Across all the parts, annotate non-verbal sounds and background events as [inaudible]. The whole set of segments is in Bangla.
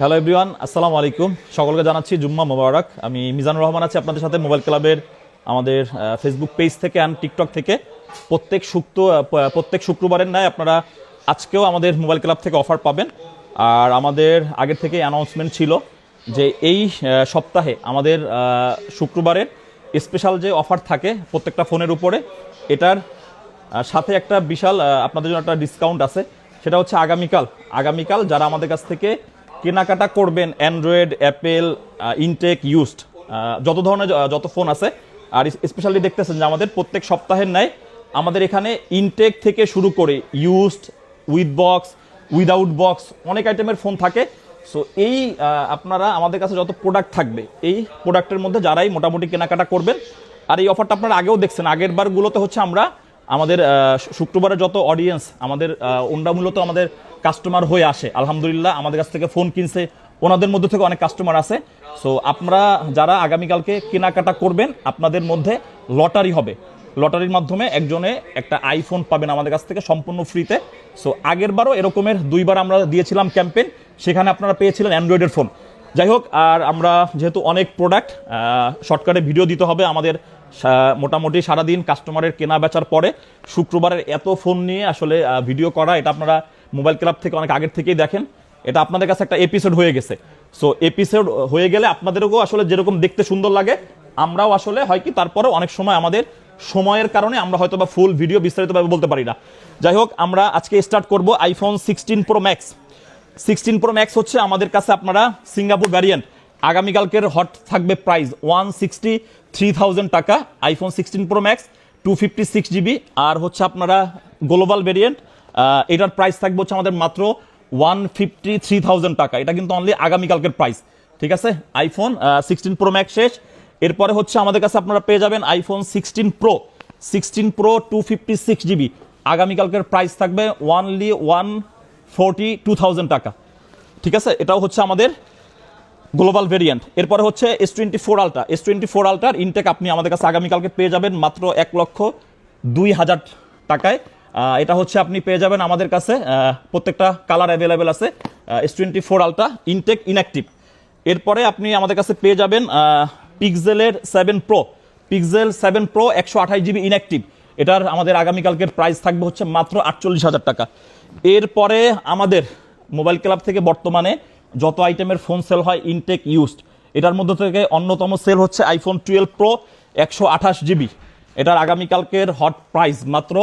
হ্যালো এভরিওয়ান আসসালামু আলাইকুম সকলকে জানাচ্ছি জুম্মা মোবারক। আমি মিজানুর রহমান আছি আপনাদের সাথে মোবাইল ক্লাবের, আমাদের ফেসবুক পেজ থেকে অ্যান্ড টিকটক থেকে। প্রত্যেক শুক্র প্রত্যেক শুক্রবারের ন্যায় আপনারা আজকেও আমাদের মোবাইল ক্লাব থেকে অফার পাবেন। আর আমাদের আগের থেকে অ্যানাউন্সমেন্ট ছিল যে এই সপ্তাহে আমাদের শুক্রবারের স্পেশাল যে অফার থাকে প্রত্যেকটা ফোনের উপরে, এটার সাথে একটা বিশাল আপনাদের জন্য একটা ডিসকাউন্ট আছে। সেটা হচ্ছে আগামীকাল। আগামীকাল যারা আমাদের কাছ থেকে কেনাকাটা করবেন অ্যান্ড্রয়েড অ্যাপেল ইনটেক ইউজড যত ধরনের যত ফোন আছে। আর স্পেশালি দেখতেছেন যে আমাদের প্রত্যেক সপ্তাহের ন্যায় আমাদের এখানে ইনটেক থেকে শুরু করে used with box without box অনেক আইটেমের ফোন থাকে। সো এই আপনারা আমাদের কাছে যত প্রোডাক্ট থাকবে এই প্রোডাক্টের মধ্যে যারাই মোটামুটি কেনাকাটা করবেন আর এই অফারটা আপনারা আগেও দেখছেন আগের বারগুলোতে হচ্ছে আমরা আমাদের আহ, শু- শুক্রবারে যত অডিয়েন্স আমাদের ওনরা মূলত আমাদের কাস্টমার হয়ে আসে। আলহামদুলিল্লাহ, আমাদের কাছ থেকে ফোন কিনছে। ওনাদের মধ্যে থেকে অনেক কাস্টমার আছে। সো আপনারা যারা আগামীকালকে কেনাকাটা করবেন, আপনাদের মধ্যে লটারি হবে। লটারির মাধ্যমে একজনে একটা আইফোন পাবেন আমাদের কাছ থেকে সম্পূর্ণ ফ্রিতে সো আগের বারও এরকমের দুইবার আমরা দিয়েছিলাম ক্যাম্পেইন সেখানে আপনারা পেয়েছিলেন অ্যান্ড্রয়েডের ফোন যাই হোক, আর আমরা যেহেতু অনেক প্রোডাক্ট শর্টকাটে ভিডিও দিতে হবে আমাদের মোটামুটি সারাদিন কাস্টমারের কেনা বেচার পরে। শুক্রবারের এত ফোন নিয়ে আসলে ভিডিও করা, এটা আপনারা মোবাইল ক্লাব থেকে অনেক আগের থেকেই দেখেন, এটা আপনাদের কাছে একটা এপিসোড হয়ে গেছে। সো এপিসোড হয়ে গেলে আপনাদেরকেও আসলে যেরকম দেখতে সুন্দর লাগে, আমরাও আসলে হয় কি তারপরে অনেক সময় আমাদের সময়ের কারণে আমরা হয়তো বা ফুল ভিডিও বিস্তারিতভাবে বলতে পারি না। যাই হোক, আমরা আজকে স্টার্ট করব iPhone sixteen Pro Max sixteen Pro Max হচ্ছে আমাদের কাছে আপনারা সিঙ্গাপুর ভ্যারিয়েন্ট আগামীকালকের হট থাকবে price one sixty three thousand টাকা iPhone sixteen Pro Max two fifty six GB আর হচ্ছে আপনারা গ্লোবাল ভ্যারিয়েন্ট এটার প্রাইস থাকবে হচ্ছে আমাদের মাত্র ওয়ান ফিফটি থ্রি টাকা। এটা কিন্তু অনলি আগামীকালকের প্রাইস ঠিক আছে? আইফোন সিক্সটিন প্রো ম্যাক্স শেষ। এরপরে হচ্ছে আমাদের কাছে আপনারা পেয়ে যাবেন iPhone sixteen Pro sixteen Pro two fifty six GB আগামীকালকের প্রাইস থাকবে ওয়ানলি ওয়ান ফোরটি টু টাকা, ঠিক আছে? এটাও হচ্ছে আমাদের গ্লোবাল ভেরিয়েন্ট এরপরে হচ্ছে S twenty four ultra S twenty four আলট্রার intake আপনি আমাদের কাছে আগামীকালকে পেয়ে যাবেন মাত্র এক লক্ষ দুই হাজার টাকায়। এটা হচ্ছে আপনি পেয়ে যাবেন আমাদের কাছে প্রত্যেকটা কালার অ্যাভেলেবেল আছে S twenty four ultra intake inactive এরপরে আপনি আমাদের কাছে পেয়ে যাবেন পিক্সেলের seven Pro Pixel seven Pro একশো আঠাশ জিবি ইনঅ্যাক্টিভ এটার আমাদের আগামীকালকের প্রাইস থাকবে হচ্ছে মাত্র আটচল্লিশ হাজার টাকা। এরপরে আমাদের মোবাইল ক্লাব থেকে বর্তমানে যত আইটেমের ফোন সেল হয় ইনটেক ইউজড এটার মধ্যে থেকে অন্যতম সেল হচ্ছে আইফোন টুয়েলভ প্রো একশো আঠাশ জিবি এটার আগামীকালকের হট প্রাইস মাত্র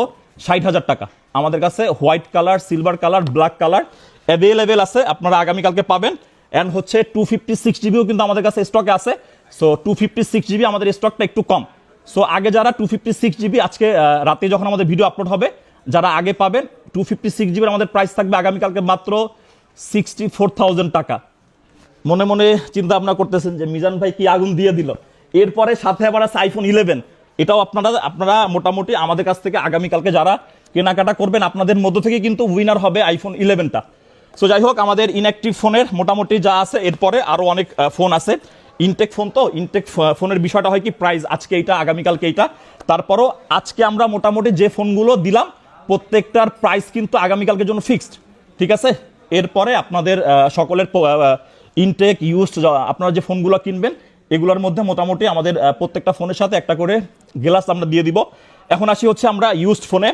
ষাট হাজার টাকা। আমাদের কাছে white colour, silver colour, black colour available আছে। আপনারা আগামীকালকে পাবেন। অ্যান্ড হচ্ছে টু ফিফটি সিক্স জিবিও কিন্তু আমাদের কাছে স্টকে আছে। So two fifty six GB আমাদের স্টকটা একটু কম। সো আগে যারা টু ফিফটি সিক্স জিবি আজকে রাতে যখন আমাদের ভিডিও আপলোড হবে, যারা আগে পাবেন টু ফিফটি সিক্স জিবির আমাদের প্রাইস থাকবে আগামীকালকে মাত্র সিক্সটি ফোর থাউজেন্ড টাকা। মনে মনে চিন্তা ভাবনা করতেছেন যে, মিজান ভাই কি আগুন দিয়ে দিল? এরপরে সাথে আবার আছে আইফোন ইলেভেন এটাও আপনারা আপনারা মোটামুটি আমাদের কাছ থেকে আগামীকালকে যারা কেনাকাটা করবেন, আপনাদের মধ্য থেকে কিন্তু উইনার হবে আইফোন ইলেভেনটা সো যাই হোক, আমাদের ইনঅ্যাক্টিভ ফোনের মোটামুটি যা আছে, এরপরে আরও অনেক ফোন আছে। ইনটেক ফোন তো ইনটেক ফোনের বিষয়টা হয় কি প্রাইস আজকে এইটা, আগামীকালকে এইটা। তারপরও আজকে আমরা মোটামুটি যে ফোনগুলো দিলাম, প্রত্যেকটার প্রাইস কিন্তু আগামীকালকের জন্য ফিক্সড ঠিক আছে? এরপরে আপনাদের সকলের ইনটেক ইউজ আপনারা যে ফোনগুলো কিনবেন এগুলোর মধ্যে মোটামুটি আমাদের প্রত্যেকটা ফোনের সাথে একটা করে গ্লাস আমরা দিয়ে দিব। এখন আসি হচ্ছে আমরা ইউজড ফোনে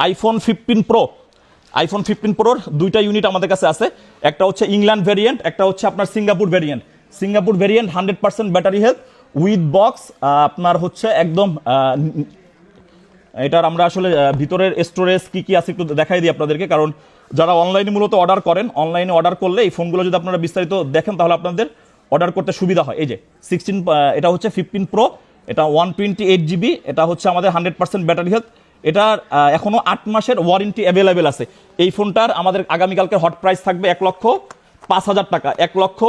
iPhone fifteen Pro iPhone fifteen প্রোর দুইটা ইউনিট আমাদের কাছে আছে। একটা হচ্ছে ইংল্যান্ড ভেরিয়েন্ট একটা হচ্ছে আপনার Singapore variant Singapore variant hundred percent battery health with box আপনার হচ্ছে একদম এটার আমরা আসলে ভিতরের স্টোরেজ কি কি আছে একটু দেখাই দিই আপনাদেরকে। কারণ যারা অনলাইনে মূলত অর্ডার করেন অনলাইনে অর্ডার করলে এই ফোনগুলো যদি আপনারা বিস্তারিত দেখেন তাহলে আপনাদের অর্ডার করতে সুবিধা হয়। এই যে সিক্সটিন এটা হচ্ছে ফিফটিন প্রো এটা ওয়ান টোয়েন্টি এইট জিবি এটা হচ্ছে আমাদের হান্ড্রেড পার্সেন্ট ব্যাটারি হেলথ এটার আহ, এখনও আট মাসের ওয়ারেন্টি অ্যাভেলেবেল আছে। এই ফোনটার আমাদের আগামীকালকে হট প্রাইস থাকবে এক লক্ষ পাঁচ হাজার টাকা। এক লক্ষ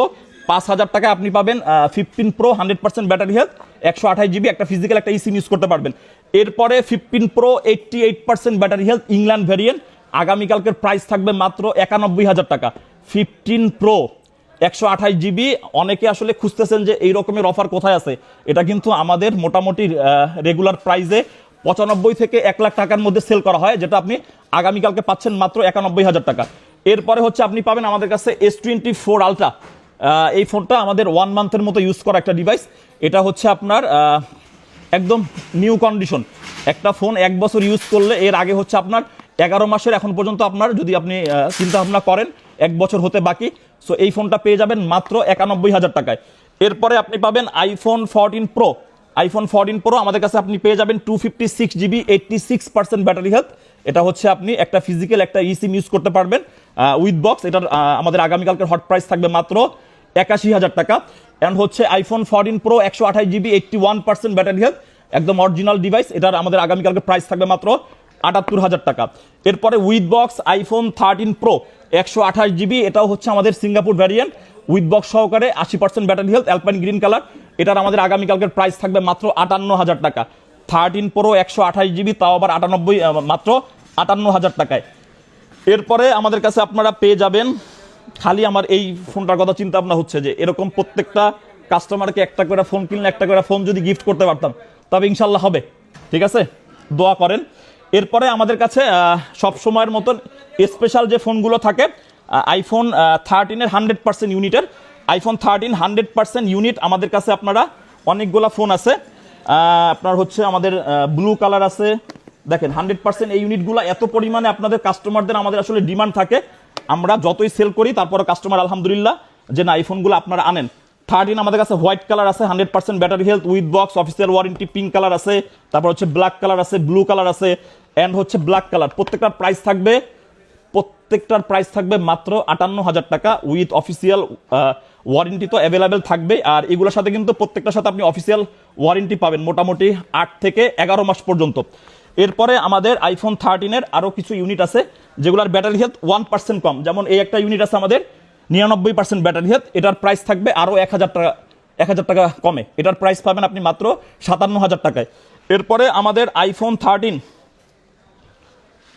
পাঁচ হাজার টাকায় আপনি পাবেন fifteen pro hundred percent battery health একশো আঠাশ জিবি একটা ফিজিক্যাল একটা ইসিম ইউজ করতে পারবেন। এরপরে fifteen pro eighty eight percent battery health England variant আগামীকালকের প্রাইস থাকবে মাত্র একানব্বই হাজার টাকা। ফিফটিন প্রো একশো আঠাশ জিবি, অনেকে আসলে খুঁজতেছেন যে এই রকমের অফার কোথায় আছে। এটা কিন্তু আমাদের মোটামুটি রেগুলার প্রাইসে পঁচানব্বই থেকে এক লাখ টাকার মধ্যে সেল করা হয়, যেটা আপনি আগামীকালকে পাচ্ছেন মাত্র একানব্বই হাজার টাকা। এরপরে হচ্ছে আপনি পাবেন আমাদের কাছে এস টোয়েন্টি ফোর আলট্রা এই ফোনটা আমাদের ওয়ান মান্থের মতো ইউজ করা একটা ডিভাইস এটা হচ্ছে আপনার একদম নিউ কন্ডিশন একটা ফোন এক বছর ইউজ করলে এর আগে হচ্ছে আপনার এগারো মাসের এখন পর্যন্ত আপনার, যদি আপনি চিন্তা ভাবনা করেন, এক বছর হতে বাকি। সো এই ফোনটা পেয়ে যাবেন মাত্র একানব্বই হাজার টাকায়। এরপরে আপনি পাবেন iPhone fourteen pro iPhone fourteen pro আমাদের কাছে আপনি পেয়ে যাবেন two fifty six GB eighty six percent battery health এটা হচ্ছে আপনি একটা ফিজিক্যাল একটা ইসিম ইউজ করতে পারবেন উইথ বক্স এটার আমাদের আগামীকালকের হট প্রাইস থাকবে মাত্র একাশি হাজার টাকা। অ্যান্ড হচ্ছে আইফোন ফোরটিন প্রো একশো আঠাশ GB eighty one percent battery health একদম অরিজিনাল ডিভাইস এটার আমাদের আগামীকালকে প্রাইস থাকবে মাত্র আটাত্তর হাজার টাকা। এরপরে with box iPhone thirteen pro একশো আঠাশ জিবি এটাও হচ্ছে আমাদের সিঙ্গাপুর ভ্যারিয়েন্ট উইথ বক্স সহকারে আশি percent battery health alpine green colour এটার আমাদের আগামীকালকের প্রাইস থাকবে মাত্র আটান্ন হাজার টাকা। থার্টিন প্রো একশো আঠাশ জিবি তাও আবার আটানব্বই মাত্র আটান্ন হাজার টাকায়। এরপরে আমাদের কাছে আপনারা পেয়ে যাবেন, খালি আমার এই ফোনটার কথা চিন্তা ভাবনা হচ্ছে যে, এরকম প্রত্যেকটা কাস্টমারকে একটা করে ফোন কিনলে, একটা করে ফোন যদি গিফট করতে পারতাম, তবে ইনশাল্লাহ হবে। ঠিক আছে? দোয়া করেন। এরপরে আমাদের কাছে সব সময়ের মতন স্পেশাল যে ফোনগুলো থাকে আইফোন থার্টিনের হান্ড্রেড পার্সেন্ট ইউনিটের iPhone thirteen hundred percent unit আমাদের কাছে আপনারা অনেকগুলা ফোন আছে। আপনার হচ্ছে আমাদের ব্লু কালার আছে। দেখেন হান্ড্রেড পার্সেন্ট এই ইউনিটগুলো এত পরিমাণে আপনাদের কাস্টমারদের আমাদের আসলে ডিমান্ড থাকে। আমরা যতই সেল করি তারপরে কাস্টমার আলহামদুলিল্লাহ, যে না, এই ফোনগুলো আপনারা আনেন। থার্টিন আমাদের কাছে হোয়াইট কালার আছে, hundred percent battery health with box official warranty pink colour আছে, তারপর হচ্ছে ব্ল্যাক কালার আছে ব্লু কালার আছে অ্যান্ড হচ্ছে ব্ল্যাক কালার। প্রত্যেকটার প্রাইস থাকবে, প্রত্যেকটার প্রাইস থাকবে মাত্র আটান্ন হাজার টাকা উইথ অফিসিয়াল ওয়ারেন্টি তো অ্যাভেলেবেল থাকবে, আর এগুলোর সাথে কিন্তু প্রত্যেকটার সাথে আপনি অফিসিয়াল ওয়ারেন্টি পাবেন মোটামুটি আট থেকে এগারো মাস পর্যন্ত। এরপরে আমাদের আইফোন থার্টিনের আরও কিছু ইউনিট আছে, যেগুলোর ব্যাটারি হেলথ ওয়ান পার্সেন্ট কম। যেমন এই একটা ইউনিট আছে আমাদের নিরানব্বই পার্সেন্ট ব্যাটারি হেলথ এটার প্রাইস থাকবে আরও এক হাজার টাকা, এক হাজার টাকা কমে। এটার প্রাইস পাবেন আপনি মাত্র সাতান্ন হাজার টাকায়। এরপরে আমাদের আইফোন থার্টিন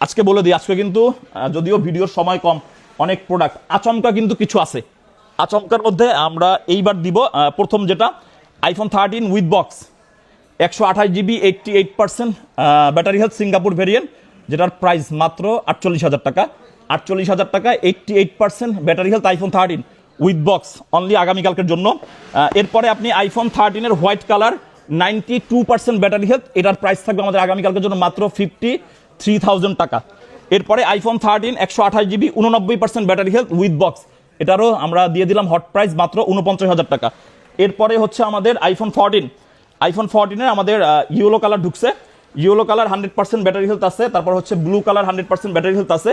আজকে বলে দিই, আজকে কিন্তু যদিও ভিডিওর সময় কম, অনেক প্রোডাক্ট আচমকা কিন্তু কিছু আছে। আচমকার মধ্যে আমরা এইবার দিব প্রথম যেটা আইফোন থার্টিন উইথ বক্স একশো আঠাশ GB eighty eight percent battery health Singapore variant যেটার প্রাইস মাত্র আটচল্লিশ হাজার টাকা। আটচল্লিশ হাজার টাকা eighty eight percent battery health iPhone thirteen with box only আগামীকালকের জন্য। এরপরে আপনি iPhone থার্টিনের white colour ninety two percent battery health এটার প্রাইস থাকবে আমাদের আগামীকালকের জন্য মাত্র ফিফটি থ্রি থাউজেন্ড টাকা। এরপরে আইফোন থার্টিন একশো আঠাশ জিবি উননব্বই percent battery health with box এটারও আমরা দিয়ে দিলাম হট প্রাইস মাত্র উনপঞ্চাশ হাজার টাকা। এরপরে হচ্ছে আমাদের আইফোন ফোরটিন আইফোন ফোরটিনের আমাদের ইয়েলো কালার ঢুকছে। Yellow colour hundred percent battery health আছে, তারপর হচ্ছে blue colour hundred percent battery health আছে।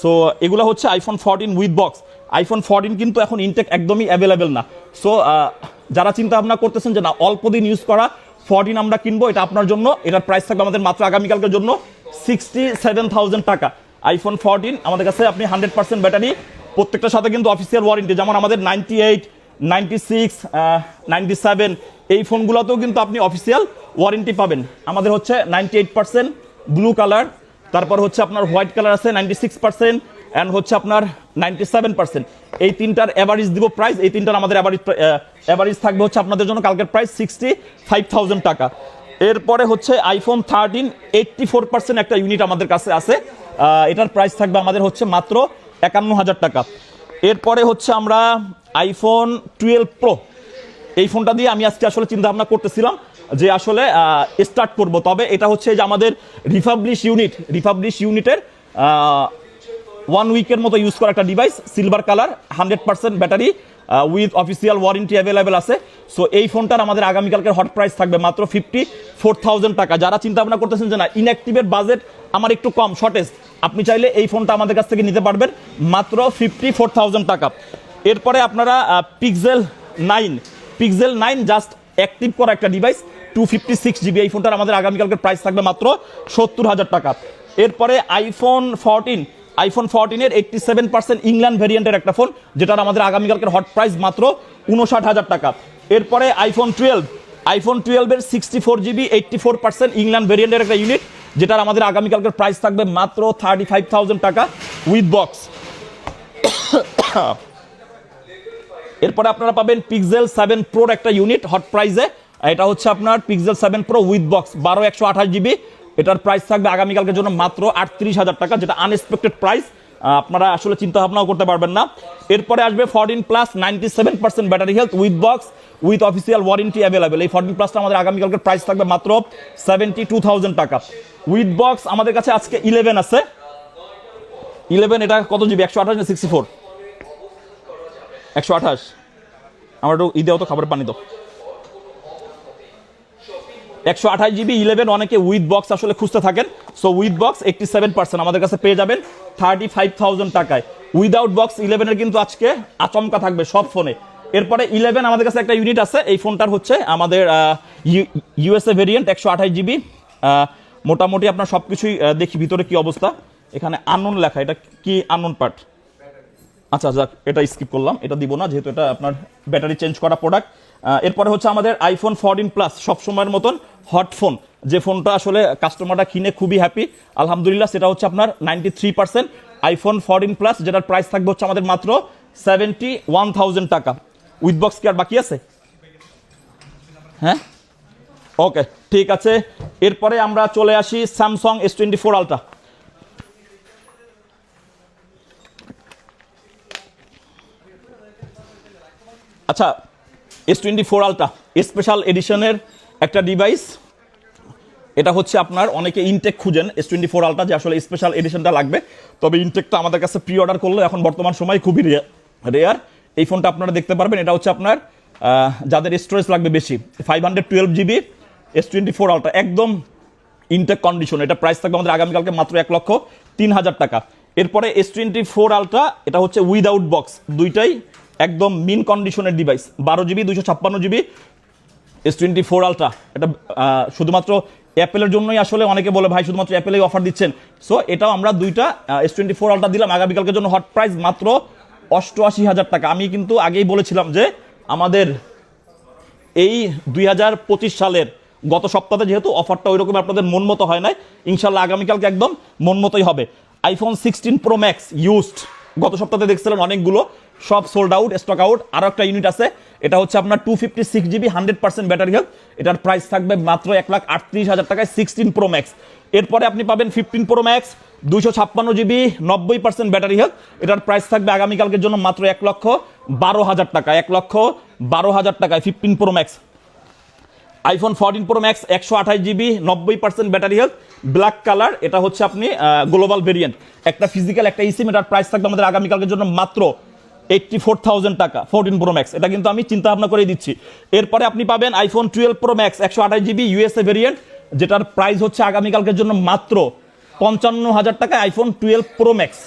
সো এগুলো হচ্ছে iPhone fourteen with box iPhone fourteen কিন্তু এখন ইনটেক একদমই অ্যাভেলেবেল না। সো যারা চিন্তা ভাবনা করতেছেন যে না, অল্প দিন ইউজ করা ফোরটিন আমরা কিনবো, এটা আপনার জন্য, এটার প্রাইস থাকবে আমাদের মাত্র আগামীকালকের জন্য সিক্সটি সেভেন থাউজেন্ড টাকা। আইফোন ফোরটিন আমাদের কাছে আপনি হান্ড্রেড পার্সেন্ট ব্যাটারি প্রত্যেকটার সাথে কিন্তু অফিসিয়াল ওয়ারেন্টি যেমন আমাদের ninety eight ninety six ninety seven এই ফোনগুলোতেও কিন্তু আপনি অফিসিয়াল ওয়ারেন্টি পাবেন। আমাদের হচ্ছে ninety eight percent blue colour তারপর হচ্ছে আপনার হোয়াইট কালার আছে নাইনটি সিক্স পার্সেন্ট অ্যান্ড হচ্ছে আপনার নাইনটি সেভেন পার্সেন্ট। এই তিনটার অ্যাভারেজ দিব প্রাইস এই তিনটার আমাদের অ্যাভারেজ অ্যাভারেজ থাকবে হচ্ছে আপনাদের জন্য কালকের প্রাইস সিক্সটি ফাইভ থাউজেন্ড টাকা। এরপরে হচ্ছে iPhone thirteen eighty four percent একটা ইউনিট আমাদের কাছে আছে। এটার প্রাইস থাকবে আমাদের হচ্ছে মাত্র একান্ন হাজার টাকা। এরপরে হচ্ছে আমরা আইফোন টুয়েলভ প্রো এই ফোনটা দিয়ে আমি আজকে আসলে চিন্তা ভাবনা করতেছিলাম। যে আসলে স্টার্ট করব। তবে এটা হচ্ছে যে আমাদের রিপাবলিশ ইউনিট রিপাবলিশ ইউনিটের ওয়ান উইকের মতো ইউজ করা একটা device silver colour hundred percent battery with official warranty available আছে। সো এই ফোনটার আমাদের আগামীকালকের হট প্রাইস থাকবে মাত্র ফিফটি ফোর থাউজেন্ড টাকা। যারা চিন্তা ভাবনা করতেছেন যে না ইনঅ্যাক্টিভের বাজেট আমার একটু কম শর্টেজ আপনি চাইলে এই ফোনটা আমাদের কাছ থেকে নিতে পারবেন মাত্র ফিফটি ফোর থাউজেন্ড টাকা। এরপরে আপনারা Pixel nine Pixel nine just active করা একটা device two fifty six GB এই ফোনটার আমাদের আগামীকালকের প্রাইস থাকবে মাত্র সত্তর হাজার টাকা। এরপরে আইফোন ফোরটিন আইফোন ফোরটিনের এইটটি সেভেন পার্সেন্ট ইংল্যান্ড ভেরিয়েন্টের একটা ফোন যেটার আমাদের আগামীকালকের হট প্রাইস মাত্র উনষাট হাজার টাকা। এরপরে আইফোন টুয়েলভ আইফোন টুয়েলভের sixty four GB eighty four percent England ভেরিয়েন্টের একটা ইউনিট যেটার আমাদের আগামীকালকের প্রাইস থাকবে মাত্র থার্টি ফাইভ থাউজেন্ড টাকা উইথ বক্স [coughs] এরপরে আপনারা পাবেন পিক্সেল সেভেন প্রোর একটা ইউনিট হট প্রাইসে এটা হচ্ছে আপনার Pixel seven pro with box বারো একশো আঠাশ জিবি এটার প্রাইস থাকবে আগামীকালকের জন্য মাত্র আটত্রিশ হাজার টাকা, যেটা আনএক্সপেক্টেড প্রাইস আপনারা আসলে চিন্তা ভাবনাও করতে পারবেন না। এরপরে আসবে fourteen plus ninety seven percent battery health with box with official warranty available এই ফোরটিন প্লাসটা আমাদের আগামীকালকে প্রাইস থাকবে মাত্র সেভেন্টি টু থাউজেন্ড টাকা। উইথ বক্স আমাদের কাছে আজকে ইলেভেন আছে। ইলেভেন এটা কত জিবি একশো আঠাশ না সিক্সটি ফোর একশো আঠাশ। আমার একটু ঈদেও তো খাবার পানি তো একশো আঠাশ জিবি ইলেভেন অনেকে উইথ বক্স আসলে খুঁজতে থাকেন। So with box eighty seven percent আমাদের কাছে পেয়ে যাবেন থার্টি ফাইভ থাউজেন্ড টাকায় উইদাউট বক্স ইলেভেনের কিন্তু আজকে আচমকা থাকবে সব ফোনে এরপরে ইলেভেন আমাদের কাছে একটা ইউনিট আছে, এই ফোনটার হচ্ছে আমাদের ইউএসএ ভেরিয়েন্ট একশো আঠাশ জিবি মোটামুটি আপনার সব কিছুই দেখি ভিতরে কি অবস্থা। এখানে আননোন লেখা, এটা কি আননোন পার্ট আচ্ছা যাক, এটা স্কিপ করলাম, এটা দিব না, যেহেতু এটা আপনার ব্যাটারি চেঞ্জ করা প্রোডাক্ট এরপরে হচ্ছে আমাদের আইফোন ফোরটিন প্লাস সবসময়ের মতন হট ফোন যে ফোনটা আসলে কাস্টমাররা কিনে খুবই হ্যাপি আলহামদুলিল্লাহ সেটা হচ্ছে আপনার ninety three percent iPhone fourteen plus যেটার প্রাইস থাকবে হচ্ছে আমাদের মাত্র সেভেন্টি ওয়ান থাউজেন্ড টাকা। উইথ বক্স কি আর বাকি আছে? হ্যাঁ? ওকে ঠিক আছে। এরপরে আমরা চলে আসি Samsung S twenty four ultra আচ্ছা S twenty four ultra special এডিশনের একটা ডিভাইস এটা হচ্ছে আপনার অনেকে ইনটেক খুঁজেন এস টোয়েন্টি ফোর আলট্রা যে আসলে স্পেশাল এডিশনটা লাগবে। তবে ইনটেকটা আমাদের কাছে প্রি অর্ডার করলে এখন বর্তমান সময় খুবই রেয়ার এই ফোনটা আপনারা দেখতে পারবেন, এটা হচ্ছে আপনার যাদের স্টোরেজ লাগবে বেশি five hundred twelve GB S twenty four ultra একদম ইনটেক কন্ডিশন এটা প্রাইস থাকবে আমাদের আগামীকালকে মাত্র এক লক্ষ তিন হাজার টাকা। এরপরে এস টোয়েন্টি ফোর আলট্রা এটা হচ্ছে উইদাউট বক্স দুইটাই একদম মিন কন্ডিশনের ডিভাইস বারো জিবি দুশো ছাপ্পান্ন GB S twenty four ultra এটা শুধুমাত্র অ্যাপেলের জন্যই আসলে অনেকে বলে, ভাই, শুধুমাত্র অ্যাপেলেই অফার দিচ্ছেন। সো এটাও আমরা দুইটা এস টোয়েন্টি ফোর আলট্রা দিলাম। আগামীকালকের জন্য হট প্রাইস মাত্র অষ্টআশি হাজার টাকা। আমি কিন্তু আগেই বলেছিলাম যে, আমাদের এই দুই হাজার পঁচিশ সালের গত সপ্তাহে যেহেতু অফারটা ওই রকম আপনাদের মন মতো হয় নাই ইনশাল্লাহ আগামীকালকে একদম মন মতোই হবে। IPhone sixteen pro max used গত সপ্তাহে দেখছিলেন অনেকগুলো। সব সোল্ড আউট স্টক আউট আরও একটা ইউনিট আছে। এটা হচ্ছে আপনার two fifty six GB hundred percent battery health এটার প্রাইস থাকবে মাত্র এক লাখ আটত্রিশ হাজার টাকায় সিক্সটিন প্রো ম্যাক্স এরপরে আপনি পাবেন ফিফটিন প্রো ম্যাক্স দুইশো ছাপ্পান্ন জিবি নব্বই পার্সেন্ট ব্যাটারি হেলথ এটার প্রাইস থাকবে আগামীকালকের জন্য মাত্র এক লক্ষ বারো হাজার টাকা এক লক্ষ বারো হাজার টাকায় fifteen pro max iPhone fourteen pro max একশো আঠাশ জিবি নব্বই percent battery health black colour এটা হচ্ছে আপনি গ্লোবাল ভেরিয়েন্ট একটা ফিজিক্যাল একটা ইসিম এটার প্রাইস থাকবে আমাদের আগামীকালকের জন্য মাত্র এইটটি ফোর থাউজেন্ড টাকা ফোরটিন প্রো ম্যাক্স এটা কিন্তু আমি চিন্তা ভাবনা করে দিচ্ছি। এরপরে আপনি পাবেন আইফোন টুয়েলভ প্রো ম্যাক্স একশো আঠাশ জিবি ইউএসএ ভেরিয়েন্ট যেটার প্রাইস হচ্ছে আগামীকালকের জন্য মাত্র পঞ্চান্ন হাজার টাকায় আইফোন টুয়েলভ প্রো ম্যাক্স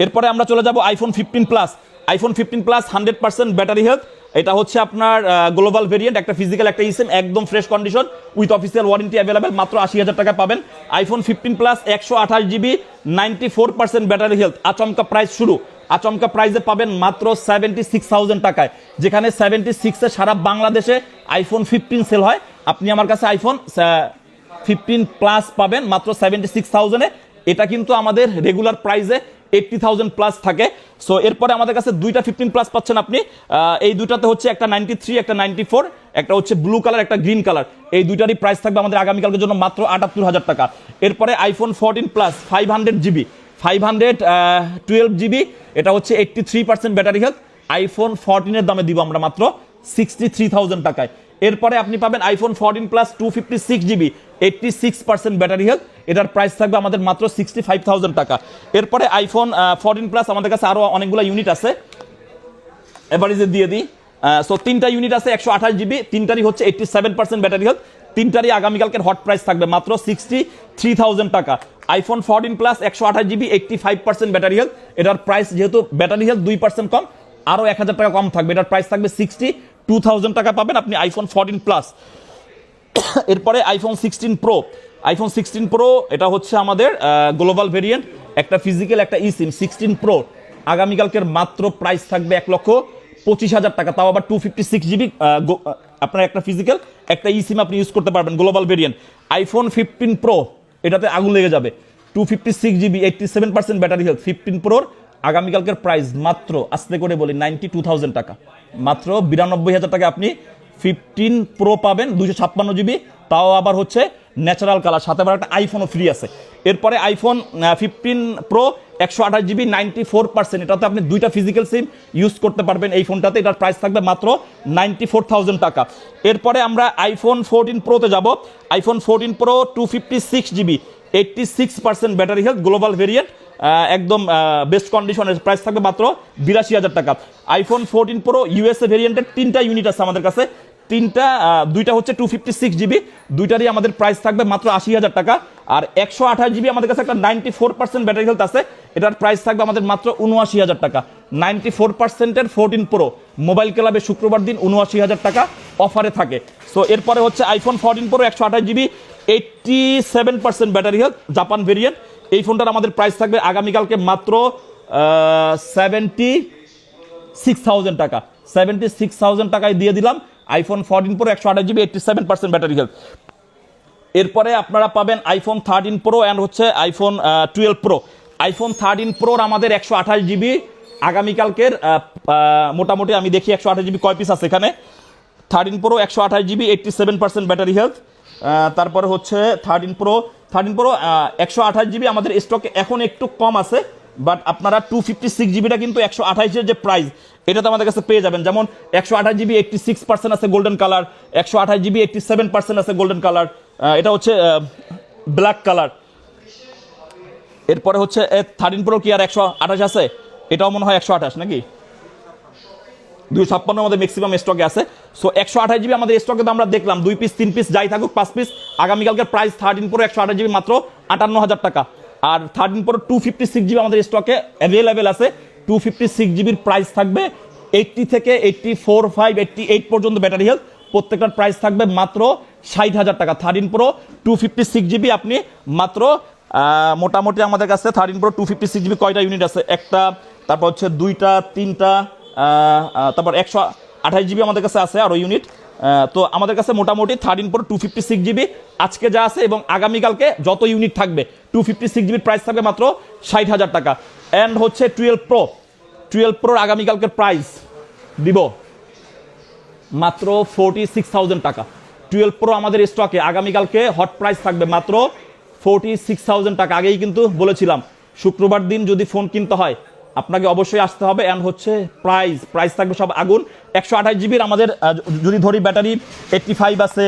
এরপরে আমরা চলে যাব iPhone fifteen plus iPhone fifteen plus hundred percent battery health এটা হচ্ছে আপনার গ্লোবাল ভেরিয়েন্ট একটা ফিজিক্যাল একটা ইসেম একদম fresh condition with official warranty available মাত্র আশি হাজার টাকা পাবেন। আইফোন ফিফটিন প্লাস একশো আঠাশ GB ninety four percent battery health আচমকা প্রাইস শুরু। আচমকা প্রাইসে পাবেন মাত্র সেভেন্টি সিক্স থাউজেন্ড টাকায়। যেখানে সেভেন্টি সিক্সে সারা বাংলাদেশে আইফোন ফিফটিন সেল হয়। আপনি আমার কাছে আইফোন ফিফটিন প্লাস পাবেন, মাত্র সেভেন্টি সিক্স থাউজেন্ডে এটা কিন্তু আমাদের রেগুলার প্রাইসে এইটটি থাউজেন্ড প্লাস থাকে। সো এরপরে আমাদের কাছে দুইটা ফিফটিন প্লাস পাচ্ছেন আপনি। এই দুইটাতে হচ্ছে একটা নাইনটি থ্রি একটা নাইনটি ফোর একটা হচ্ছে ব্লু কালার একটা গ্রিন কালার এই দুইটারই প্রাইস থাকবে আমাদের আগামীকালকের জন্য মাত্র আটাত্তর হাজার টাকা। এরপরে iPhone fourteen plus five hundred GB five hundred twelve GB এটা হচ্ছে eighty three percent battery health iPhone ফোরটিনের দামে দিব আমরা মাত্র সিক্সটি থ্রি থাউজেন্ড টাকায়। এরপরে আপনি পাবেন iPhone fourteen plus two fifty six GB eighty six percent battery health এটার প্রাইস থাকবে আমাদের মাত্র সিক্সটি ফাইভ থাউজেন্ড টাকা। এরপরে আইফোন ফোরটিন প্লাস আমাদের কাছে আরও অনেকগুলো ইউনিট আছে। এভারেজে দিয়ে দিই। সো তিনটা ইউনিট আছে একশো আঠাশ জিবি তিনটারই হচ্ছে eighty seven percent battery health তিনটারই আগামীকালকের হট প্রাইস থাকবে মাত্র সিক্সটি থ্রি থাউজেন্ড টাকা। আইফোন ফোরটিন প্লাস একশো আঠাশ GB eighty five percent battery health এটার প্রাইস যেহেতু ব্যাটারি হেলথ দুই পার্সেন্ট কম আরও এক হাজার টাকা কম থাকবে। এটার প্রাইস থাকবে সিক্সটি টু থাউজেন্ড টাকা পাবেন, আপনি আইফোন ফোরটিন প্লাস এরপরে iPhone sixteen pro iPhone sixteen pro এটা হচ্ছে আমাদের গ্লোবাল ভেরিয়েন্ট একটা ফিজিক্যাল একটা ই সিম সিক্সটিন প্রো আগামীকালকের মাত্র প্রাইস থাকবে এক লক্ষ পঁচিশ হাজার টাকা। তাও আবার টু ফিফটি সিক্স জিবি আপনার একটা ফিজিক্যাল একটা ই সিম আপনি ইউজ করতে পারবেন global variant iPhone fifteen pro এটাতে আগুন লেগে যাবে। Two fifty six GB eighty seven percent battery health fifteen প্রোর আগামীকালকের প্রাইস মাত্র, আস্তে করে বলি নাইনটি টু থাউজেন্ড টাকা। মাত্র বিরানব্বই হাজার টাকা আপনি ফিফটিন প্রো পাবেন দুশো ছাপ্পান্ন জিবি তাও আবার হচ্ছে ন্যাচারাল কালার সাথে আবার একটা আইফোনও ফ্রি আছে। এরপরে আইফোন ফিফটিন প্রো একশো আঠাশ জিবি নাইনটি ফোর পার্সেন্ট এটাতে আপনি দুইটা ফিজিক্যাল সিম ইউজ করতে পারবেন এই ফোনটাতে এটার প্রাইস থাকবে মাত্র নাইনটি ফোর থাউজেন্ড টাকা। এরপরে আমরা আইফোন ফোরটিন প্রোতে যাব। IPhone fourteen pro two fifty six GB eighty six percent battery health global variant একদম বেস্ট কন্ডিশনের প্রাইস থাকবে মাত্র বিরাশি হাজার টাকা। আইফোন ফোরটিন প্রো ইউএসএ ভেরিয়েন্টের তিনটা ইউনিট আছে আমাদের কাছে। তিনটা দুইটা হচ্ছে টু ফিফটি সিক্স জিবি দুইটারই আমাদের প্রাইস থাকবে মাত্র আশি হাজার টাকা। আর একশো আঠাশ জিবি আমাদের কাছে একটা ninety four percent battery health আছে। এটার প্রাইস থাকবে আমাদের মাত্র উনআশি হাজার টাকা। নাইনটি ফোর পার্সেন্টের ফোরটিন প্রো মোবাইল ক্লাবে শুক্রবার দিন উনআশি হাজার টাকা অফারে থাকে। সো এরপরে হচ্ছে আইফোন ফোরটিন প্রো একশো আঠাশ GB eighty seven percent battery health Japan variant এই ফোনটার আমাদের প্রাইস থাকবে আগামীকালকে মাত্র সেভেন্টি সিক্স থাউজেন্ড টাকা। সেভেন্টি সিক্স থাউজেন্ড টাকায় দিয়ে দিলাম। আইফোন ফোরটিন প্রো একশো আঠাশ GB eighty seven percent battery health এরপরে আপনারা পাবেন আইফোন থার্টিন প্রো অ্যান্ড হচ্ছে iPhone twelve pro iPhone thirteen প্রোর আমাদের একশো আঠাশ জিবি আগামীকালকের মোটামুটি আমি দেখি একশো আঠাশ জিবি কয় পিস আছে এখানে। থার্টিন প্রো একশো আঠাশ GB eighty seven percent battery health তারপরে হচ্ছে থার্টিন প্রো থার্টিন প্রো একশো আঠাশ জিবি আমাদের স্টকে এখন একটু কম আছে বাট আপনারা টু ফিফটি সিক্স জিবিটা কিন্তু একশো আঠাশের যে প্রাইস এটা তো আমাদের কাছে পেয়ে যাবেন। যেমন একশো আঠাশ জিবি এইটটি সিক্স পার্সেন্ট আছে গোল্ডেন কালার একশো আঠাশ জিবি এইটটি সেভেন পার্সেন্ট আছে গোল্ডেন কালার এটা হচ্ছে ব্ল্যাক কালার এরপরে হচ্ছে থার্টিন প্রো কি আর একশো আঠাশ আছে? এটাও মনে হয় একশো আঠাশ নাকি? দুই ছাপ্পান্ন আমাদের ম্যাক্সিমাম স্টকে আছে। সো একশো আঠাশ জিবি আমাদের স্টকে তো আমরা দেখলাম, দুই পিস তিন পিস যাই থাকুক, পাঁচ পিস আগামীকালকের প্রাইস থার্টিন প্রো একশো আঠাশ জিবি মাত্র আটান্ন হাজার টাকা। আর thirteen pro two fifty six GB আমাদের স্টকে অ্যাভেলেবেল আছে। টু ফিফটি সিক্স জিবির প্রাইস থাকবে এইটটি থেকে eighty four five eighty eight পর্যন্ত ব্যাটারি হেলথ প্রত্যেকটার প্রাইস থাকবে মাত্র ষাট হাজার টাকা। Thirteen pro two fifty six GB আপনি মাত্র মোটামুটি আমাদের কাছে thirteen pro two fifty six GB কয়টা ইউনিট আছে? একটা, তারপর হচ্ছে দুইটা, তিনটা তারপর একশো আঠাশ জিবি আমাদের কাছে আছে আরও ইউনিট তো আমাদের কাছে মোটামুটি thirteen pro two fifty six GB. আজকে যা আছে এবং আগামীকালকে যত ইউনিট থাকবে টু ফিফটি সিক্স জিবির প্রাইস থাকবে মাত্র ষাট হাজার টাকা। অ্যান্ড হচ্ছে টুয়েলভ প্রো টুয়েলভ প্রোর আগামীকালকের প্রাইস দিব মাত্র ফোরটি সিক্স থাউজেন্ড টাকা। টুয়েলভ প্রো আমাদের স্টকে আগামীকালকে হট প্রাইস থাকবে মাত্র ফোরটি সিক্স থাউজেন্ড টাকা। আগেই কিন্তু বলেছিলাম, শুক্রবার দিন যদি ফোন কিনতে হয় আপনাকে অবশ্যই আসতে হবে অ্যান্ড হচ্ছে প্রাইস প্রাইস থাকবে সব আগুন। একশো আঠাশ জিবির আমাদের যদি ধরি ব্যাটারি এইট্টি ফাইভ আছে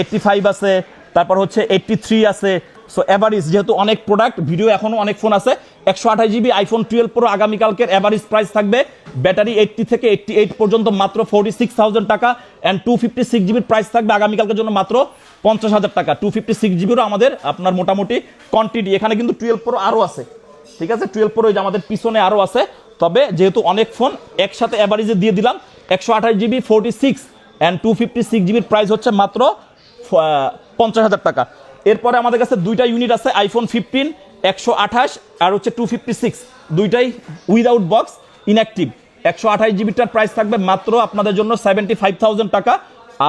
এইট্টি ফাইভ আছে, তারপর হচ্ছে এইট্টি থ্রি আছে। সো অ্যাভারেজ যেহেতু অনেক প্রোডাক্ট ভিডিও এখনও অনেক ফোন আছে। একশো আঠাশ জিবি আইফোন টুয়েলভ প্রো আগামীকালকের অ্যাভারেজ প্রাইস থাকবে। ব্যাটারি এইটটি থেকে এইটটি এইট পর্যন্ত মাত্র ফোরটি সিক্স থাউজেন্ড টাকা অ্যান্ড টু ফিফটি সিক্স জিবির প্রাইস থাকবে আগামীকালকের জন্য মাত্র পঞ্চাশ হাজার টাকা। টু ফিফটি সিক্স জিবিরও আমাদের আপনার মোটামুটি কোয়ান্টিটি এখানে কিন্তু টুয়েলভ প্রো আরও আছে। ঠিক আছে? টুয়েলভ প্রো আমাদের পিছনে আরও আছে। তবে যেহেতু অনেক ফোন একসাথে অ্যাভারেজে দিয়ে দিলাম। একশো আঠাশ GB forty six and two fifty six জিবির প্রাইস হচ্ছে মাত্র পঞ্চাশ হাজার টাকা। এরপরে আমাদের কাছে দুইটা ইউনিট আছে আইফোন ফিফটিন একশো আঠাশ আর হচ্ছে টু ফিফটি সিক্স দুইটাই উইদাউট বক্স ইনঅ্যাক্টিভ একশো আঠাশ জিবিটার প্রাইস থাকবে মাত্র আপনাদের জন্য সেভেন্টি ফাইভ থাউজেন্ড টাকা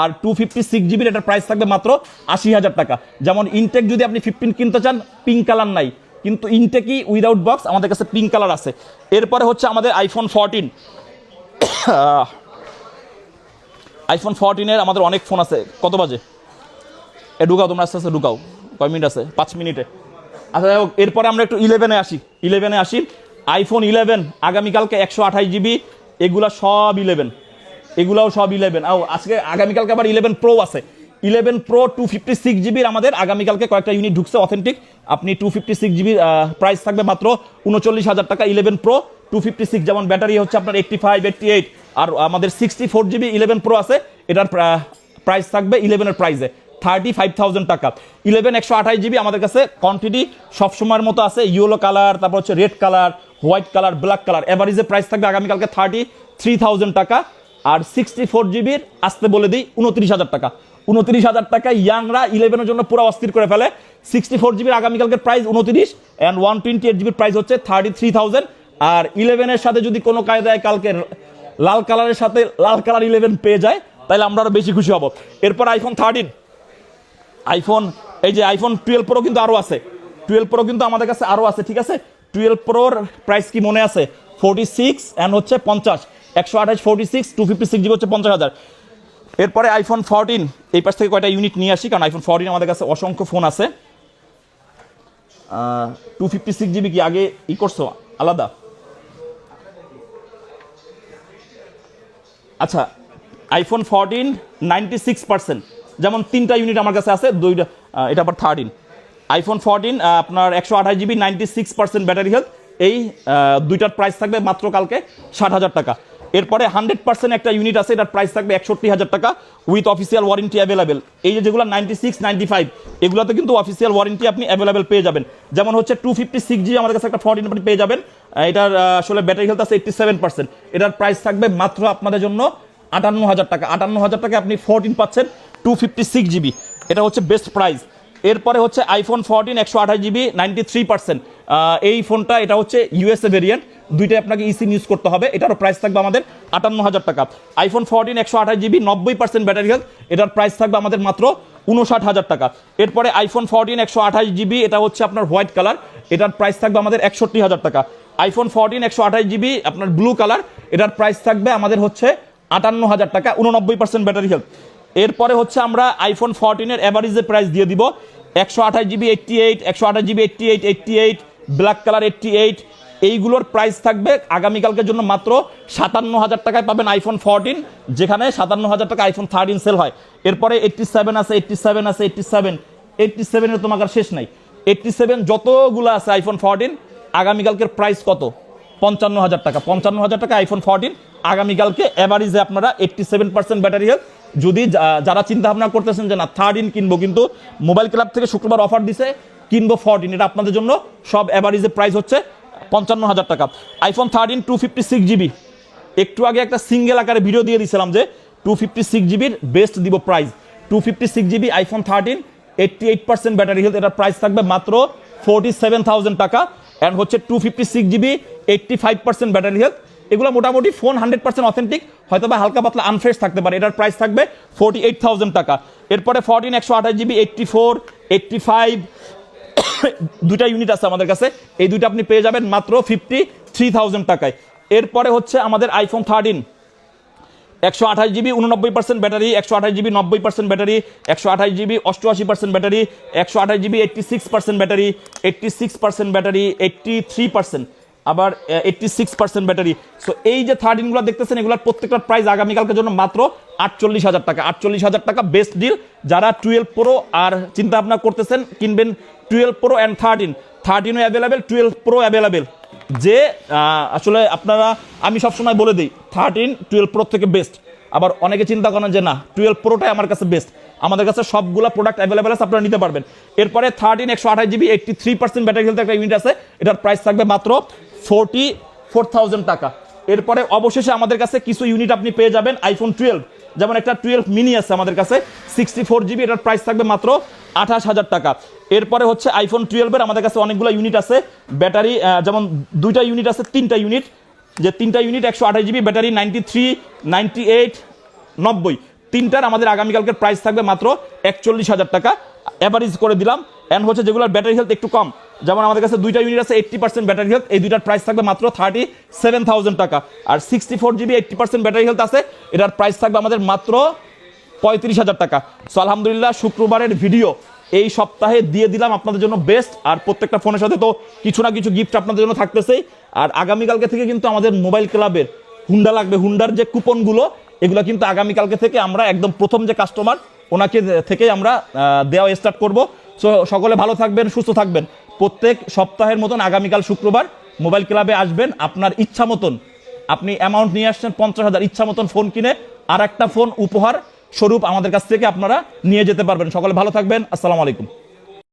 আর টু ফিফটি সিক্স জিবির এটার প্রাইস থাকবে মাত্র আশি হাজার টাকা। যেমন ইনটেক যদি আপনি ফিফটিন কিনতে চান পিঙ্ক কালার নাই। কিন্তু ইনটেকই উইদাউট বক্স আমাদের কাছে পিঙ্ক কালার আছে। এরপরে হচ্ছে আমাদের আইফোন ফোরটিন আইফোন ফোরটিনের আমাদের অনেক ফোন আছে। কত বাজে? এ, ঢুকাও তোমরা, আস্তে আস্তে ঢুকাও। কয় মিনিট আছে? পাঁচ মিনিটে। আচ্ছা যাই হোক, এরপরে আমরা একটু ইলেভেনে আসি। ইলেভেনে আসি। আইফোন ইলেভেন আগামীকালকে একশো আঠাশ জিবি এগুলা সব ইলেভেন এগুলাও সব ইলেভেন আজকে আগামীকালকে আবার ইলেভেন প্রো আছে। Eleven pro two fifty six জিবির আমাদের আগামীকালকে কয়েকটা ইউনিট ঢুকছে অথেন্টিক আপনি টু ফিফটি সিক্স জিবির প্রাইস থাকবে মাত্র উনচল্লিশ হাজার টাকা। Eleven pro two fifty six যেমন ব্যাটারি হচ্ছে আপনার এইটটি ফাইভ এইটটি এইট আর আমাদের sixty four GB eleven pro আছে, এটার প্রাইস থাকবে ইলেভেনের প্রাইসে থার্টি ফাইভ থাউজেন্ড টাকা। ইলেভেন একশো আঠাশ জিবি আমাদের কাছে কোয়ান্টিটি সবসময়ের মতো আছে ইয়েলো কালার তারপর হচ্ছে red colour white colour black colour এভারেজে price থাকবে আগামীকালকে থার্টি থ্রি থাউজেন্ড টাকা। আর সিক্সটি ফোর জিবির আসতে বলে দিই উনত্রিশ হাজার টাকা। উনত্রিশ হাজার টাকা ইয়াংরা ইলেভেনের জন্য পুরো অস্থির করে ফেলে। সিক্সটি ফোর জিবির আগামীকালকের প্রাইস উনত্রিশ অ্যান্ড ওয়ান টোয়েন্টি এইট জিবির প্রাইস হচ্ছে থার্টি থ্রি থাউজেন্ড আর ইলেভেনের সাথে যদি কোনো কায়দায় কালকে লাল কালারের সাথে লাল কালার ইলেভেন পেয়ে যায়, তাহলে আমরা আরও বেশি খুশি হব। এরপর আইফোন থার্টিন আইফোন এই যে আইফোন টুয়েলভ প্রো কিন্তু আরও আছে। টুয়েলভ প্রো কিন্তু আমাদের কাছে আরও আছে, ঠিক আছে? টুয়েলভ প্রোর প্রাইস কি মনে আছে? ফোরটি সিক্স অ্যান্ড হচ্ছে পঞ্চাশ। একশো আঠাশ forty six two fifty six GB হচ্ছে পঞ্চাশ হাজার। এরপরে আইফোন ফোরটিন এই পাশ থেকে কয়টা ইউনিট নিয়ে আসি? কারণ আইফোন ফোরটিন আমাদের কাছে অসংখ্য ফোন আছে। টু ফিফটি সিক্স জিবি কি আগে ই করছ? আলাদা? আচ্ছা iPhone fourteen ninety six percent যেমন তিনটা ইউনিট আমার কাছে আছে, দুইটা এটা আবার থার্টিন আইফোন ফোরটিন আপনার একশো আঠাশ GB ninety six percent battery health এই দুইটার প্রাইস থাকবে মাত্র কালকে ষাট হাজার টাকা। এরপরে হান্ড্রেড পার্সেন্ট একটা ইউনিট আছে, এটার প্রাইস থাকবে একষট্টি হাজার টাকা উইথ অফিসিয়াল ওয়ারেন্টি অ্যাভেলেবেল এই যেগুলো নাইনটি সিক্স নাইনটি ফাইভ এগুলোতে কিন্তু অফিসিয়াল ওয়ারেন্টি আপনি অ্যাভেলেবেল পেয়ে যাবেন। যেমন হচ্ছে টু ফিফটি সিক্স জি আমাদের কাছে একটা ফোরটিন আপনি পেয়ে যাবেন। এটার আসলে ব্যাটারি হেলথ আছে এইটটি সেভেন পার্সেন্ট এটার প্রাইস থাকবে মাত্র আপনাদের জন্য আটান্ন হাজার টাকা। আটান্ন হাজার টাকা আপনি ফোরটিন পাচ্ছেন টু ফিফটি সিক্স জিবি এটা হচ্ছে বেস্ট প্রাইস এরপরে হচ্ছে আইফোন ফোরটিন একশো আঠাশ জিবি নাইনটি থ্রি পার্সেন্ট এই ফোনটা এটা হচ্ছে ইউএসএ ভেরিয়েন্ট দুইটাই আপনাকে ইসিম ইউজ করতে হবে। এটারও প্রাইস থাকবে আমাদের আটান্ন হাজার টাকা। আইফোন ফোরটিন একশো আঠাশ জিবি নব্বই পার্সেন্ট ব্যাটারি হেলথ এটার প্রাইস থাকবে আমাদের মাত্র উনষাট হাজার টাকা। এরপরে আইফোন ফোরটিন একশো আঠাশ জিবি এটা হচ্ছে আপনার হোয়াইট কালার এটার প্রাইস থাকবে আমাদের একষট্টি হাজার টাকা। আইফোন ফোরটিন একশো আঠাশ জিবি আপনার ব্লু কালার এটার প্রাইস থাকবে আমাদের হচ্ছে আটান্ন হাজার টাকা উননব্বই পার্সেন্ট ব্যাটারি হেলথ এরপরে হচ্ছে আমরা আইফোন ফোরটিনের অ্যাভারেজের প্রাইস দিয়ে দিব একশো আঠাশ জিবি এইটটি এইট, একশো আঠাশ GB eighty eight eighty eight, black colour eighty eight, এইগুলোর প্রাইস থাকবে আগামীকালকের জন্য মাত্র সাতান্ন হাজার টাকায় পাবেন আইফোন ফোরটিন যেখানে সাতান্ন হাজার টাকা আইফোন থার্টিন সেল হয়। এরপরে এইটটি সেভেন আছে এইটটি সেভেন আছে এইটটি সেভেন এইটটি সেভেনের তোমার শেষ নাই। এইটটি সেভেন যতগুলো আছে আইফোন ফোরটিন আগামীকালকের প্রাইস কত? পঞ্চান্ন হাজার টাকা। পঞ্চান্ন হাজার টাকা আইফোন ফোরটিন আগামীকালকে অ্যাভারেজে আপনারা eighty seven percent battery health যদি যারা চিন্তা ভাবনা করতেছেন যে না থার্ড ইন কিনবো কিন্তু মোবাইল ক্লাব থেকে শুক্রবার অফার দিছে, কিনবো ফোরটিন এটা আপনাদের জন্য। সব অ্যাভারেজে প্রাইস হচ্ছে পঞ্চান্ন হাজার টাকা। IPhone thirteen two fifty six GB একটু আগে একটা সিঙ্গেল আকারে ভিডিও দিয়ে দিয়েছিলাম যে টু ফিফটি সিক্স জিবির বেস্ট দিব price two fifty six GB iPhone thirteen eighty eight percent battery health এটার প্রাইস থাকবে মাত্র ফোরটি সেভেন থাউজেন্ড টাকা। অ্যান্ড হচ্ছে two fifty six GB eighty five percent battery health এগুলো মোটামুটি ফোন হান্ড্রেড পার্সেন্ট অথেন্টিক হয়তো বা হালকা পাতলা আনফ্রেশ থাকতে পারে। এটার প্রাইস থাকবে ফোরটি এইট থাউজেন্ড টাকা। এরপরে ফোরটিন একশো আঠাশ GB eighty four eighty five দুইটা ইউনিট আছে আমাদের কাছে। এই দুইটা আপনি পেয়ে যাবেন মাত্র ফিফটি থ্রি থাউজেন্ড টাকায়। এরপরে হচ্ছে আমাদের আইফোন থার্টিন একশো আঠাশ জিবি উননব্বই পার্সেন্ট ব্যাটারি একশো আঠাশ জিবি নব্বই পার্সেন্ট ব্যাটারি একশো আঠাশ জিবি অষ্টআশি পার্সেন্ট ব্যাটারি একশো আঠাশ GB eighty six percent battery eighty six percent battery eighty three percent আবার eighty six percent battery so এই যে থার্টিনগুলো দেখতেছেন, এগুলোর প্রত্যেকটার প্রাইস আগামীকালকের জন্য মাত্র আটচল্লিশ হাজার টাকা। আটচল্লিশ হাজার টাকা বেস্ট ডিল যারা টুয়েলভ প্রো আর চিন্তা ভাবনা করতেছেন, কিনবেন টুয়েলভ প্রো অ্যান্ড থার্টিন থার্টিনও অ্যাভেলেবেল টুয়েলভ প্রো অ্যাভেলেবেল যে আসলে আপনারা, আমি সবসময় বলে দিই থার্টিন টুয়েলভ প্রো থেকে বেস্ট আবার অনেকে চিন্তা করেন যে, না টুয়েলভ প্রোটাই আমার কাছে বেস্ট আমাদের কাছে সবগুলো প্রোডাক্ট অ্যাভেলেবেল আছে, আপনারা নিতে পারবেন। এরপরে থার্টিন একশো আঠাশ GB eighty three percent battery health একটা ইউনিট আছে। এটার প্রাইস থাকবে মাত্র ফোরটি ফোর থাউজেন্ড টাকা। এরপরে অবশেষে আমাদের কাছে কিছু ইউনিট আপনি পেয়ে যাবেন আইফোন টুয়েলভ যেমন একটা টুয়েলভ মিনি আছে আমাদের কাছে সিক্সটি ফোর জিবি এটার প্রাইস থাকবে মাত্র আঠাশ হাজার টাকা। এরপরে হচ্ছে আইফোন টুয়েলভের আমাদের কাছে অনেকগুলো ইউনিট আছে। ব্যাটারি যেমন দুইটা ইউনিট আছে, তিনটা ইউনিট যে তিনটা ইউনিট একশো আঠাশ GB battery ninety three ninety eight নব্বই। তিনটার আমাদের আগামীকালকের প্রাইস থাকবে মাত্র একচল্লিশ হাজার টাকা। অ্যাভারেজ করে দিলাম। অ্যান্ড হচ্ছে যেগুলোর ব্যাটারি হেলথ একটু কম। যেমন আমাদের কাছে দুইটা ইউনিট আছে এইট্টি পার্সেন্ট ব্যাটারি হেলথ এই দুইটার প্রাইস থাকবে মাত্র থার্টি সেভেন থাউজেন্ড টাকা। আর sixty four GB eighty percent battery health আছে। এটার প্রাইস থাকবে আমাদের মাত্র পঁয়ত্রিশ হাজার টাকা। সো আলহামদুলিল্লাহ, শুক্রবারের ভিডিও এই সপ্তাহে দিয়ে দিলাম আপনাদের জন্য বেস্ট আর প্রত্যেকটা ফোনের সাথে তো কিছু না কিছু গিফট আপনাদের জন্য থাকতেছেই। আর আগামীকালকে থেকে কিন্তু আমাদের মোবাইল ক্লাবের হুন্ডা লাগবে। হুন্ডার যে কুপনগুলো এগুলো কিন্তু আগামীকালকে থেকে আমরা একদম প্রথম যে কাস্টমার ওনাকে থেকে আমরা দেওয়া স্টার্ট করব। সো সকলে ভালো থাকবেন, সুস্থ থাকবেন। প্রত্যেক সপ্তাহের মতন আগামীকাল শুক্রবার মোবাইল ক্লাবে আসবেন। আপনার ইচ্ছা মতন আপনি অ্যামাউন্ট নিয়ে আসছেন, পঞ্চাশ হাজার ইচ্ছা মতন ফোন কিনে আর একটা ফোন উপহার স্বরূপ আমাদের কাছ থেকে আপনারা নিয়ে যেতে পারবেন। সকলে ভালো থাকবেন। আসসালামু আলাইকুম।